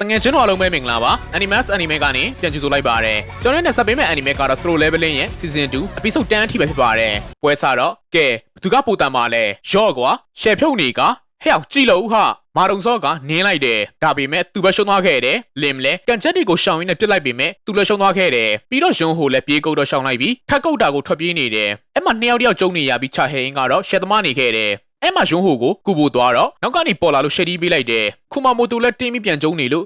တငယ်ချင်းတို့အားလုံးပဲမင်္ဂလာပါ Animus Anime ကနေပြန်ကြိုဆိုလိုက်ပါရစေကျွန်တော်နဲ့ဆက်ပေးမဲ့ Anime ကတော့ Slow Leveling ရဲ့ Season 2 Episode 10အထိပဲဖြစ်ပါတယ်ပွဲစားတော့ကဲဘသူကပိုတန်ပါလဲရော့ကွာရှယ်ဖြုတ်နေကဟဲ့အောင်ကြည့်လို့ဟာမာတုံစောကနင်းလိုက်တယ်ဒါပေမဲ့သူပဲရှုံးသွားခဲ့တယ်လင်မလဲကန်ချက်တွေကိုရှောင်ရင်းနဲ့ပြစ်လိုက်ပေမဲ့သူလည်းရှုံးသွားခဲ့တယ်ပြီးတော့ယွန်းဟိုလည်းပြေးကုတ်တော့ရှောင်လိုက်ပြီးထက်ကုတ်တာကိုထွက်ပြေးနေတယ်အဲ့မှာနှစ်ယောက်တယောက်ကျုံနေရပြီးချာဟဲအင်းကတော့ရှယ်သမားနေခဲ့တယ် အဲ့မှာယွန်းဟိုကိုကူပိုသွားတော့နောက်ကနေပေါ်လာလို့ရှယ်ဒီပေးလိုက်တယ်ခုမမိုတိုလည်းတင်းပြီးပြန်ကျုံနေလို့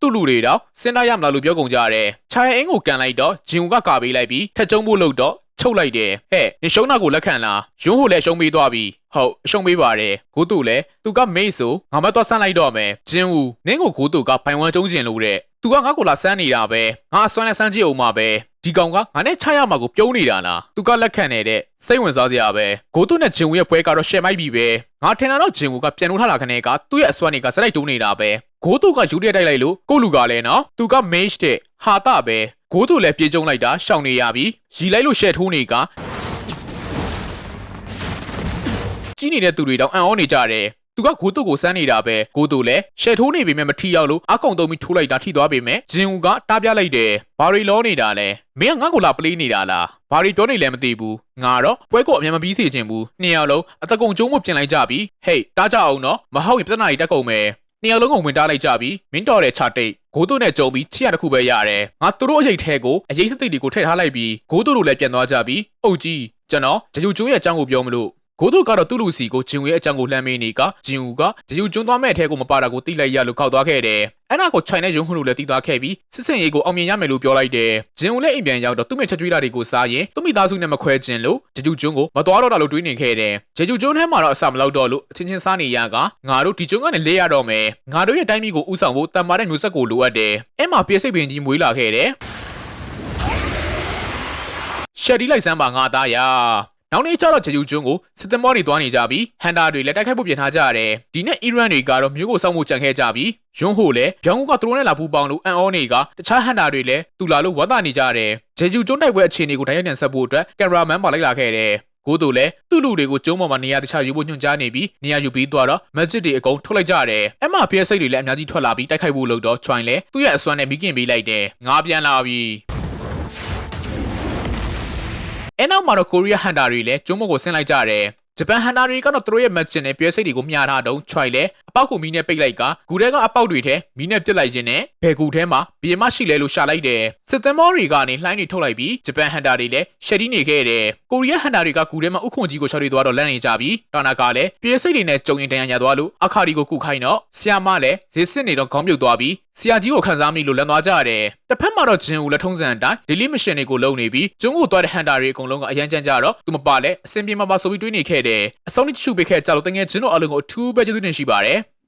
သူ့လူတွေတော့စဉ်းစားရမလားလို့ပြောကုန်ကြရတယ်။ခြာရအင်းကိုကန်လိုက်တော့ဂျင်ဦးကကာပေးလိုက်ပြီးထက်ကျုံဖို့လုပ်တော့ချုပ်လိုက်တယ်။ဟဲ့နေရှုံးတာကိုလက်ခံလား။ယွန်းဟိုလည်းရှုံးပေးသွားပြီ။ဟုတ်အရှုံးပေးပါတယ်။ကိုတူလည်းသူကမိတ်ဆိုငါမတော့ဆန်းလိုက်တော့မယ်။ဂျင်ဦးနင်းကိုကိုတူကပိုင်ဝမ်ကျုံးကျင်လို့တဲ့။ तू ကငါ့ကိုလာဆန်းနေတာပဲ။ငါအစွမ်းနဲ့ဆန်းကြည့်အောင်ပါပဲ။ ဒီကောင်ကငါနဲ့ချရမှာကိုပြုံးနေတာလား။ तू ကလက်ခံနေတဲ့စိတ်ဝင်စားစရာပဲ။ကိုတူနဲ့ဂျင်ဦးရဲ့ပွဲကတော့ရှယ်မိုက်ပြီပဲ။ငါထင်တာတော့ဂျင်ဦးကပြန်လို့ထလာခနဲ့ကသူ့ရဲ့အစွမ်းတွေကစလိုက်တုံးနေတာပဲ။ကိုတူကယူတဲ့တိုက်လိုက်လို့ကိုလူကလည်းနော်။ तू က mage တဲ့ဟာတာပဲ။ကိုတူလည်းပြေးကျုံလိုက်တာရှောင်နေရပြီ။ရီလိုက်လို့ရှယ်ထိုးနေကကြီးနေတဲ့သူတွေတောင်အံ့ဩနေကြတယ်။ သူကကိုတုကိုစမ်းနေတာပဲကိုတုလည်းရှယ်ထိုးနေပေမဲ့မထီရောက်လို့အကောင်တုံးပြီးထိုးလိုက်တာထိသွားပေမဲ့ဂျင်ဦးကတားပြလိုက်တယ်ဘာရီလောနေတာလဲမင်းကငါ့ကိုလာပလေးနေတာလားဘာရီပြောနေလဲမသိဘူးငါတော့ပွဲကိုအမြန်မပြီးစေချင်ဘူးနှစ်ယောက်လုံးအတကုံကျုံးမပြင်လိုက်ကြပြီဟေးတားကြအောင်နော်မဟုတ်ရင်ပြဿနာကြီးတက်ကုန်မယ်နှစ်ယောက်လုံးကိုဝင်တားလိုက်ကြပြီမင်းတော်တဲ့ချတိတ်ဂိုးတုနဲ့ကြုံပြီးချစ်ရတစ်ခုပဲရတယ်ငါသူတို့အရေးထဲကိုအရေးစသိတွေကိုထည့်ထားလိုက်ပြီးဂိုးတုတို့လည်းပြန်သွားကြပြီအုတ်ကြီးကျွန်တော်ဂျူကျုံးရဲ့အကြောင်းကိုပြောမလို့ ဂိုးတုကတော့သူ့လူစီကိုဂျင်ဝေရဲ့အကြောင်းကိုလှမ်းမေးနေကဂျင်ဝူကဂျူကျွန်းသွားမဲ့အထဲကိုမပါတာကိုတိလိုက်ရလို့ခောက်သွားခဲ့တယ်အဲ့နာကိုခြိုင်နဲ့ယုံခုလို့လည်းတီးသွားခဲ့ပြီးစစ်စင်ရေးကိုအောင်မြင်ရမယ်လို့ပြောလိုက်တယ်ဂျင်ဝူလည်းအိမ်ပြန်ရောက်တော့သူ့မိချက်ကြွေးတာတွေကိုစားရင်သူ့မိသားစုနဲ့မခွဲခြင်းလို့ဂျူကျွန်းကိုမသွားတော့တာလို့တွေးနေခဲ့တယ်ဂျူကျွန်းထဲမှာတော့အဆမလောက်တော့လို့အချင်းချင်းစားနေရကငါတို့ဒီကျွန်းကနေလဲရတော့မယ်ငါတို့ရဲ့တိုင်းပြည်ကိုဥဆောင်ဖို့တန်မာတဲ့မျိုးဆက်ကိုလိုအပ်တယ်အဲ့မှာပြေစိတ်ပင်ကြီးမွေးလာခဲ့တယ်ရှယ်ဒီလိုက်စမ်းပါငါသားရ နောက်နေ့ကျတော့ဂျေဂျူကျွန်းကိုစစ်တမောတွေသွားနေကြပြီးဟန်တာတွေလည်းတိုက်ခိုက်ဖို့ပြင်ထားကြရတယ်။ဒီနဲ့အီရန်တွေကတော့မြို့ကိုစောင့်ဖို့ကြံခဲ့ကြပြီးယွန်းဟိုလည်းဗျောင်းကသူတို့နဲ့လာပူပေါင်းလို့အန်အောနေကတခြားဟန်တာတွေလည်းတူလာလို့ဝတ်တာနေကြရတယ်။ဂျေဂျူကျွန်းတိုက်ပွဲအခြေအနေကိုတိုင်းရိုက်တင်ဆက်ဖို့အတွက်ကင်မရာမန်ပါလိုက်လာခဲ့တယ်။ကိုတို့လည်းသူ့လူတွေကိုကျုံးပေါ်မှာနေရာတခြားယူဖို့ညွှန်ကြားနေပြီးနေရာယူပြီးသွားတော့မက်ဂျစ်တွေအကုန်ထုတ်လိုက်ကြတယ်။အမဖျက်စိတ်တွေလည်းအများကြီးထွက်လာပြီးတိုက်ခိုက်ဖို့လုပ်တော့ချွိုင်လည်းသူ့ရဲ့အစွမ်းနဲ့မိခင်ပေးလိုက်တယ်။ငါပြန်လာပြီ။ အဲနောက်မှာတော့ကိုရီးယားဟန်တာတွေလည်းကျုံးမကိုဆင်းလိုက်ကြတယ်ဂျပန်ဟန်တာတွေကတော့သူတို့ရဲ့မက်ဂျင်နဲ့ပြဲစိတ်တွေကိုမျှထားတော့ချွိုင်လဲအပေါက်ကိုမီးနဲ့ပိတ်လိုက်ကဂူထဲကအပေါက်တွေထဲမီးနဲ့ပစ်လိုက်ခြင်းနဲ့ဘယ်ဂူထဲမှာဘီယမရှိလဲလို့ရှာလိုက်တယ်စစ်သင်္ဘောတွေကနေလှိုင်းတွေထုတ်လိုက်ပြီးဂျပန်ဟန်တာတွေလည်းရှယ်ဒီနေခဲ့တယ်ကိုရီးယားဟန်တာတွေကဂူထဲမှာဥခွန်ကြီးကိုရှောက်တွေသွားတော့လန့်နေကြပြီးတာနာကလည်းပြဲစိတ်တွေနဲ့ကြုံရင်တန်ရညာသွားလို့အခါဒီကိုကုခိုင်းတော့ဆီယာမလည်းဈေးစစ်နေတော့ခေါင်းပြုတ်သွားပြီးဆရာကြီးကိုခံစားမိလို့လန်သွားကြရတယ်။တစ်ဖက်မှာတော့ဂျင်ဦးလက်ထုံးစံအတိုင်း daily mission တွေကိုလုပ်နေပြီးကျုံကိုသွားတဲ့ဟန်တာတွေအကုန်လုံးကအရန်ကြမ်းကြတော့သူမပါလဲအစင်ပြေမှာပါဆိုပြီးတွေးနေခဲ့တယ်။အဆုံးထိချူပေးခဲ့ကြလို့တကယ်ဂျင်တို့အလုံးကိုအထူးပဲကျေးဇူးတင်ရှိပါတယ်။